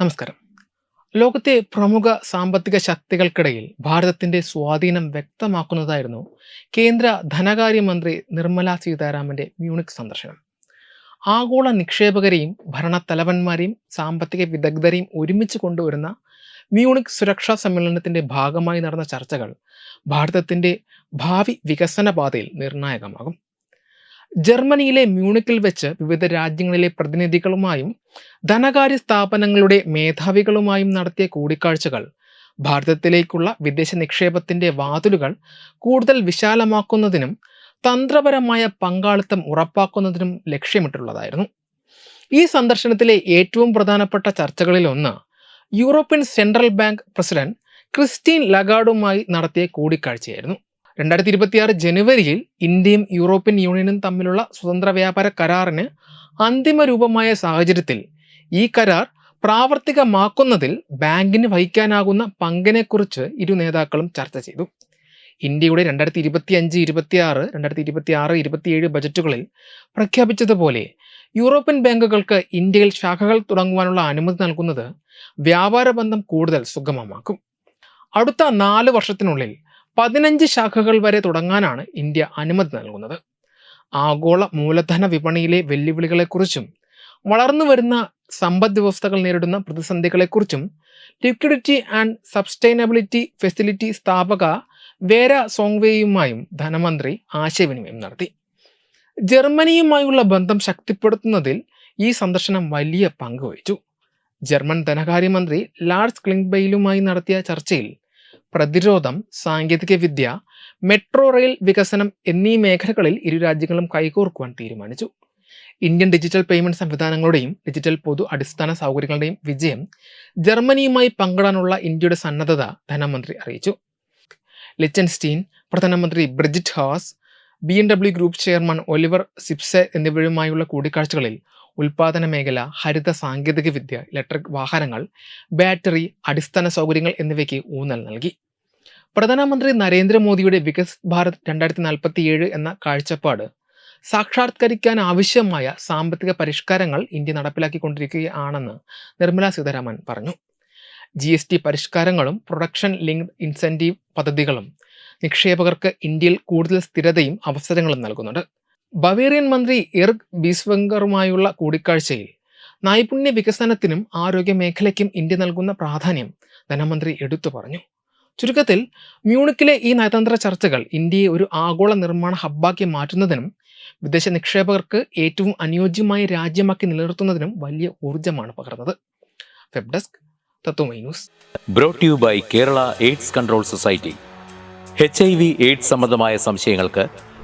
നമസ്കാരം. ലോകത്തെ പ്രമുഖ സാമ്പത്തിക ശക്തികൾക്കിടയിൽ ഭാരതത്തിന്റെ സ്വാധീനം വ്യക്തമാക്കുന്നതായിരുന്നു കേന്ദ്ര ധനകാര്യമന്ത്രി നിർമ്മല സീതാരാമന്റെ മ്യൂണിക് സന്ദർശനം. ആഗോള നിക്ഷേപകരെയും ഭരണത്തലവന്മാരെയും സാമ്പത്തിക വിദഗ്ധരെയും ഒരുമിച്ച് കൊണ്ടുവരുന്ന മ്യൂണിക് സുരക്ഷാ സമ്മേളനത്തിന്റെ ഭാഗമായി നടന്ന ചർച്ചകൾ ഭാരതത്തിന്റെ ഭാവി വികസന പാതയിൽ നിർണായകമാകും. ജർമ്മനിയിലെ മ്യൂണിക്കിൽ വെച്ച് വിവിധ രാജ്യങ്ങളിലെ പ്രതിനിധികളുമായും ധനകാര്യ സ്ഥാപനങ്ങളുടെ മേധാവികളുമായും നടത്തിയ കൂടിക്കാഴ്ചകൾ ഭാരതത്തിലേക്കുള്ള വിദേശ നിക്ഷേപത്തിന്റെ വാതിലുകൾ കൂടുതൽ വിശാലമാക്കുന്നതിനും തന്ത്രപരമായ പങ്കാളിത്തം ഉറപ്പാക്കുന്നതിനും ലക്ഷ്യമിട്ടുള്ളതായിരുന്നു. ഈ സന്ദർശനത്തിലെ ഏറ്റവും പ്രധാനപ്പെട്ട ചർച്ചകളിലൊന്ന് European central bank president Christine ലഗാർഡുമായി നടത്തിയ കൂടിക്കാഴ്ചയായിരുന്നു. രണ്ടായിരത്തി ഇരുപത്തിയാറ് ജനുവരിയിൽ ഇന്ത്യയും യൂറോപ്യൻ യൂണിയനും തമ്മിലുള്ള സ്വതന്ത്ര വ്യാപാര കരാറിന് അന്തിമ രൂപമായ സാഹചര്യത്തിൽ ഈ കരാർ പ്രാവർത്തികമാക്കുന്നതിൽ ബാങ്കിന് വഹിക്കാനാകുന്ന പങ്കിനെക്കുറിച്ച് ഇരു നേതാക്കളും ചർച്ച ചെയ്തു. ഇന്ത്യയുടെ രണ്ടായിരത്തി ഇരുപത്തി അഞ്ച് ഇരുപത്തി ആറ് രണ്ടായിരത്തി ഇരുപത്തി ആറ് ഇരുപത്തിയേഴ് ബജറ്റുകളിൽ പ്രഖ്യാപിച്ചതുപോലെ യൂറോപ്യൻ ബാങ്കുകൾക്ക് ഇന്ത്യയിൽ ശാഖകൾ തുടങ്ങുവാനുള്ള അനുമതി നൽകുന്നത് വ്യാപാര ബന്ധം കൂടുതൽ സുഗമമാക്കും. അടുത്ത നാല് വർഷത്തിനുള്ളിൽ പതിനഞ്ച് ശാഖകൾ വരെ തുടങ്ങാനാണ് ഇന്ത്യ അനുമതി നൽകുന്നത്. ആഗോള മൂലധന വിപണിയിലെ വെല്ലുവിളികളെക്കുറിച്ചും വളർന്നു വരുന്ന സമ്പദ് വ്യവസ്ഥകൾ നേരിടുന്ന പ്രതിസന്ധികളെക്കുറിച്ചും ലിക്വിഡിറ്റി ആൻഡ് സബ്സ്റ്റൈനബിലിറ്റി ഫെസിലിറ്റി സ്ഥാപക വേര സോങ്വേയുമായും ധനമന്ത്രി ആശയവിനിമയം നടത്തി. ജർമ്മനിയുമായുള്ള ബന്ധം ശക്തിപ്പെടുത്തുന്നതിൽ ഈ സന്ദർശനം വലിയ പങ്ക് വഹിച്ചു. ജർമ്മൻ ധനകാര്യമന്ത്രി ലാർസ് ക്ലിംഗ്ബെയിലുമായി നടത്തിയ ചർച്ചയിൽ പ്രതിരോധം സാങ്കേതികവിദ്യ മെട്രോ റെയിൽ വികസനം എന്നീ മേഖലകളിൽ ഇരു രാജ്യങ്ങളും കൈകോർക്കുവാൻ തീരുമാനിച്ചു. ഇന്ത്യൻ ഡിജിറ്റൽ പേയ്മെന്റ് സംവിധാനങ്ങളുടെയും ഡിജിറ്റൽ പൊതു അടിസ്ഥാന സൗകര്യങ്ങളുടെയും വിജയം ജർമ്മനിയുമായി പങ്കിടാനുള്ള ഇന്ത്യയുടെ സന്നദ്ധത ധനമന്ത്രി അറിയിച്ചു. ലിച്ചൻസ്റ്റീൻ പ്രധാനമന്ത്രി Brigitte Haas B W group chairman Oliver Zipse എന്നിവരുമായുള്ള കൂടിക്കാഴ്ചകളിൽ ഉൽപാദന മേഖല ഹരിത സാങ്കേതിക വിദ്യ ഇലക്ട്രിക് വാഹനങ്ങൾ ബാറ്ററി അടിസ്ഥാന സൗകര്യങ്ങൾ എന്നിവയ്ക്ക് ഊന്നൽ നൽകി. പ്രധാനമന്ത്രി നരേന്ദ്രമോദിയുടെ വികസിത് ഭാരത് രണ്ടായിരത്തി നാൽപ്പത്തിയേഴ് എന്ന കാഴ്ചപ്പാട് സാക്ഷാത്കരിക്കാൻ ആവശ്യമായ സാമ്പത്തിക പരിഷ്കാരങ്ങൾ ഇന്ത്യ നടപ്പിലാക്കിക്കൊണ്ടിരിക്കുകയാണെന്ന് നിർമ്മല സീതാരാമൻ പറഞ്ഞു. ജി എസ് ടി പരിഷ്കാരങ്ങളും പ്രൊഡക്ഷൻ ലിങ്ക്ഡ് ഇൻസെന്റീവ് പദ്ധതികളും നിക്ഷേപകർക്ക് ഇന്ത്യയിൽ കൂടുതൽ സ്ഥിരതയും അവസരങ്ങളും നൽകുന്നുണ്ട്. ബവേറിയൻ മന്ത്രി എർഗ് ബീസ്വങ്കറുമായുള്ള കൂടിക്കാഴ്ചയിൽ നൈപുണ്യ വികസനത്തിനും ആരോഗ്യ മേഖലയ്ക്കും ഇന്ത്യ നൽകുന്ന പ്രാധാന്യം ധനമന്ത്രി എടുത്തു പറഞ്ഞു. ചുരുക്കത്തിൽ മ്യൂണിക്കിലെ ഈ നയതന്ത്ര ചർച്ചകൾ ഇന്ത്യയെ ഒരു ആഗോള നിർമ്മാണ ഹബ്ബാക്കി മാറ്റുന്നതിനും വിദേശ നിക്ഷേപകർക്ക് ഏറ്റവും അനുയോജ്യമായ രാജ്യമാക്കി നിലനിർത്തുന്നതിനും വലിയ ഊർജമാണ് പകർന്നത്. Web desk brought by Kerala AIDS control society AIDS സംബന്ധമായ സംശയങ്ങൾക്ക്